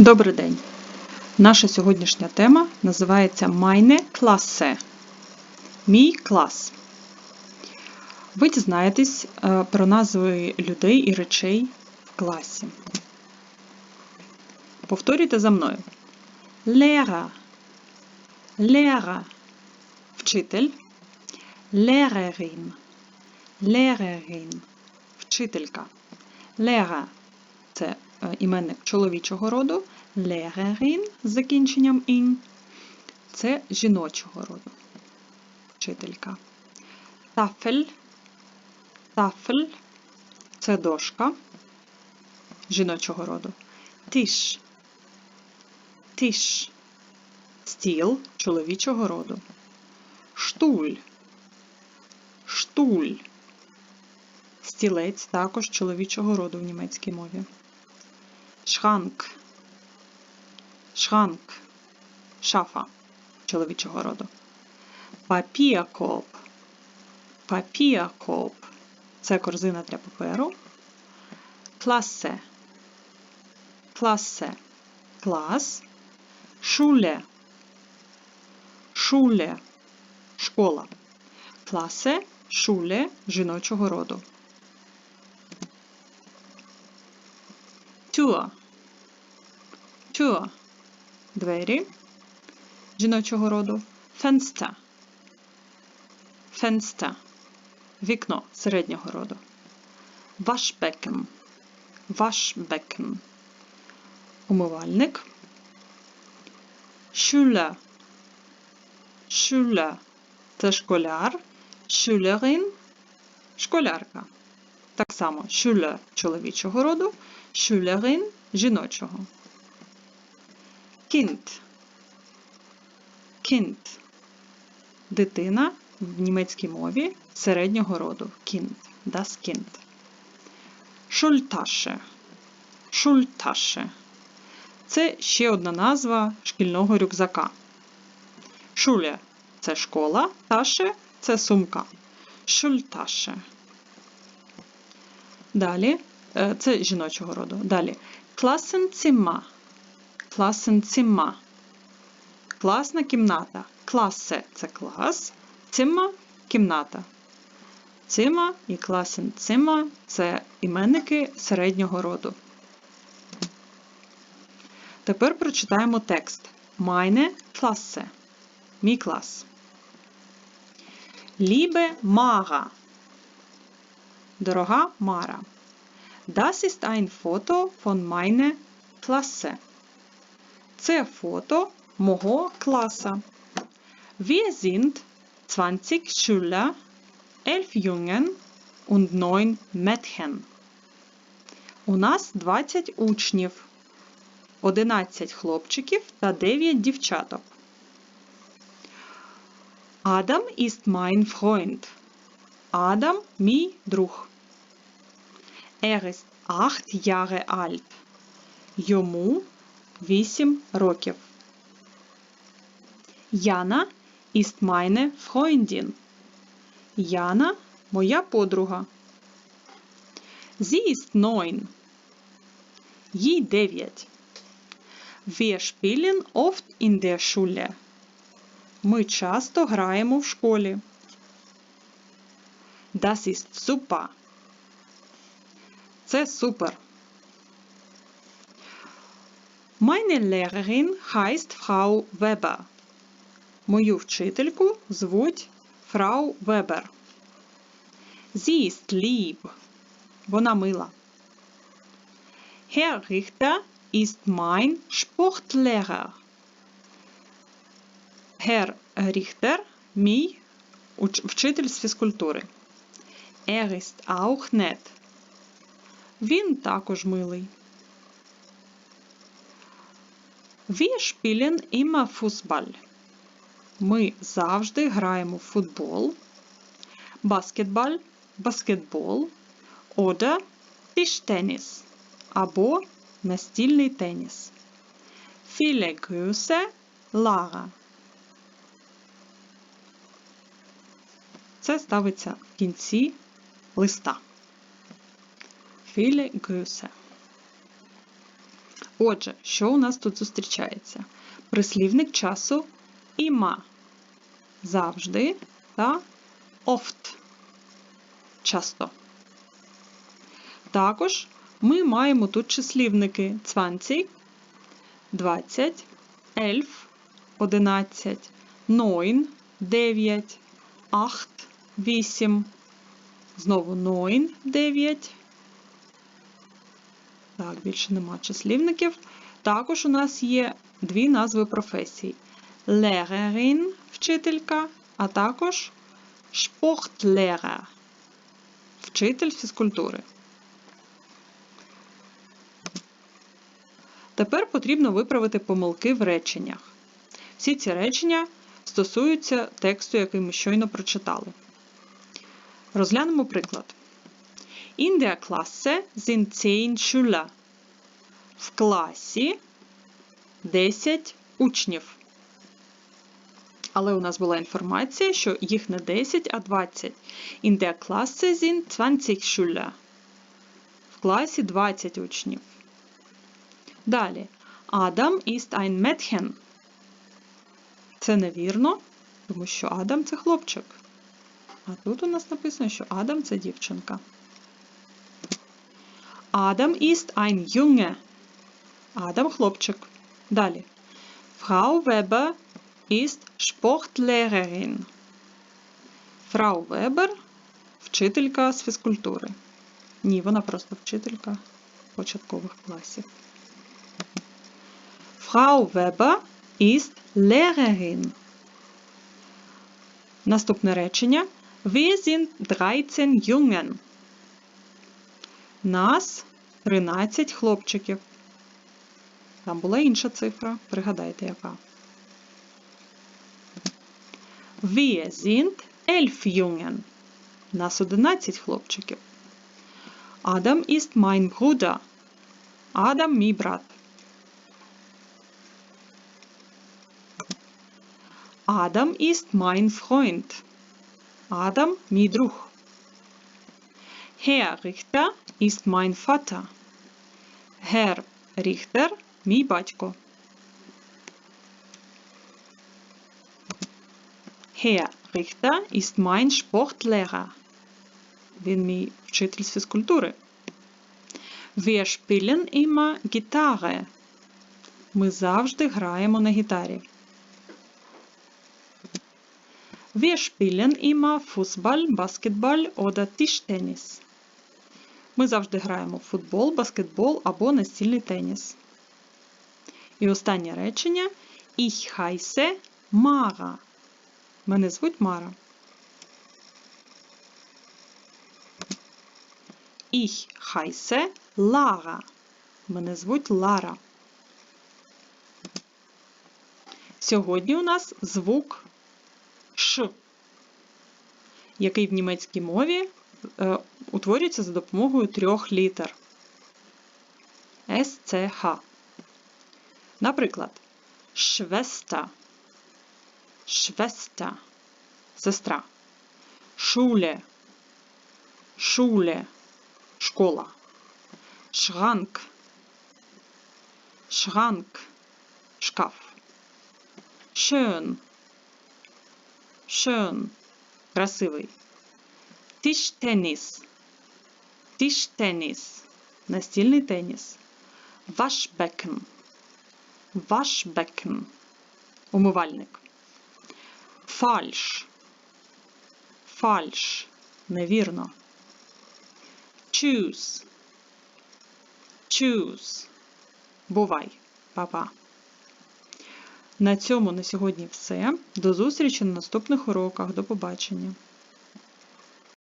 Добрий день! Наша сьогоднішня тема називається Meine Klasse. Мій клас. Ви дізнаєтесь е, про назви людей і речей в класі. Повторюйте за мною. Lehrer. Lehrer. Вчитель. Lehrerin. Lehrerin. Вчителька. Е, іменник чоловічого роду. Lehrerin з закінченням ін це жіночого роду. Вчителька. Тафель. Тафель це дошка жіночого роду. Тиш. Тиш. Стіл чоловічого роду. Штуль. Штуль. Стілець також чоловічого роду в німецькій мові. Шранк. Шранк. Шафа чоловічого роду. Папіакоп. Папіакоп. Це корзина для паперу. Класе. Класе. Клас. Шуле. Шуле. Школа. Класе. Шуле жіночого роду. Тюа. Тюа. Двері жіночого роду. Фенста. Фенста. Вікно середнього роду. Вашбекен. Вашбекен. Умивальник. Шуля. Шуля. Це школяр. Шулерин. Школярка. Так само шуле чоловічого роду, шулерин жіночого. Кінт. Кінт. Дитина в німецькій мові середнього роду. Кінт. Das Kind. Шульташе. Шульташе. Це ще одна назва шкільного рюкзака. Шуля це школа, таше це сумка. Шульташе. Далі, е, це жіночого роду. Далі. Класенцима. Класенцима. Класна кімната. Класе це клас. Цима кімната. Цима і класенцима це іменники середнього роду. Тепер прочитаємо текст. Meine Klasse. Мій клас. Liebe Mara. Дорога Мара. Das ist ein Foto von meiner Klasse. Це фото мого класа. Wir sind 20 Schüler, 11 Jungen und 9 Mädchen. У нас 20 учнів, 11 хлопчиків та 9 дівчаток. Адам ist mein Freund. Адам мій друг. Er ist 8 Jahre alt. Йому 8 років. Яна Freundin. Яна моя подруга. Sie ist 9. Їй 9. Wir spielen oft in der Schule. Ми часто граємо в школі. Das ist super. Це супер. Meine Lehrerin heißt Frau Weber. Мою вчительку звуть Фрау Вебер. Sie ist lieb. Вона мила. Herr Richter ist mein Sportlehrer. Herr Richter – мій вчитель з фізкультури. Er ist auch nett. Він також милий. Wir spielen immer Fußball. Ми завжди граємо в футбол, баскетбол, баскетбол oder Tischtennis або настільний теніс. Viele Grüße, Lara. Це ставиться в кінці листа. Viele Grüße. Отже, що у нас тут зустрічається? Прислівник часу іма. Завжди та oft. Часто. Також ми маємо тут числівники 20, 20, 11, 11, 9, 9, 8, 8, знову 9, 9. Так, більше нема числівників. Також у нас є дві назви професій: Lehrerin – вчителька, а також Sportlehrer – вчитель фізкультури. Тепер потрібно виправити помилки в реченнях. Всі ці речення стосуються тексту, який ми щойно прочитали. Розглянемо приклад. In der Klasse sind 10 Schüler. В класі 10 учнів. Але у нас була інформація, що їх не 10, а 20. In der Klasse sind 20 Schüler. В класі 20 учнів. Далі. Адам ist ein Mädchen. Це невірно, тому що Адам це хлопчик. А тут у нас написано, що Адам це дівчинка. Адам ist ein Junge. Адам хлопчик. Далі. Frau Weber ist Sportlehrerin. Фрау Вебер вчителька з фізкультури. Ні, вона просто вчителька початкових класів. Frau Weber ist Lehrerin. Наступне речення. Wir sind 13 Jungen. Нас 13 хлопчиків. Там була інша цифра. Пригадайте, яка. Wir sind 11 Jungen. Нас 11 хлопчиків. Адам ist mein Bruder. Адам мій брат. Адам ist mein Freund. Адам мій друг. Herr Richter ist mein Vater. Herr Richter мій батько. Herr Richter ist mein Sportlehrer. Він мій вчитель фізкультури. Wir spielen immer Gitarre. Ми завжди граємо на гітарі. Wir spielen immer Fußball, Basketball oder Tischtennis. Ми завжди граємо в футбол, баскетбол або настільний теніс. І останнє речення Ich heiße Mara. Мене звуть Мара. Ich heiße Lara. Мене звуть Лара. Сьогодні у нас звук Ш, який в німецькій мові утворюється за допомогою трьох літер. С, Ц, Х. Наприклад, Швеста, Швеста, сестра, Шуле, Шуле, школа, Шранк, Шранк, шкаф, Schön, Schön – красивий. Тіштеніс. Тіштеніс – настільний теніс. Waschbecken. Waschbecken – умивальник. Фальш. Фальш – невірно. Choose. Choose. Бувай, Па-па. На цьому на сьогодні все. До зустрічі на наступних уроках. До побачення!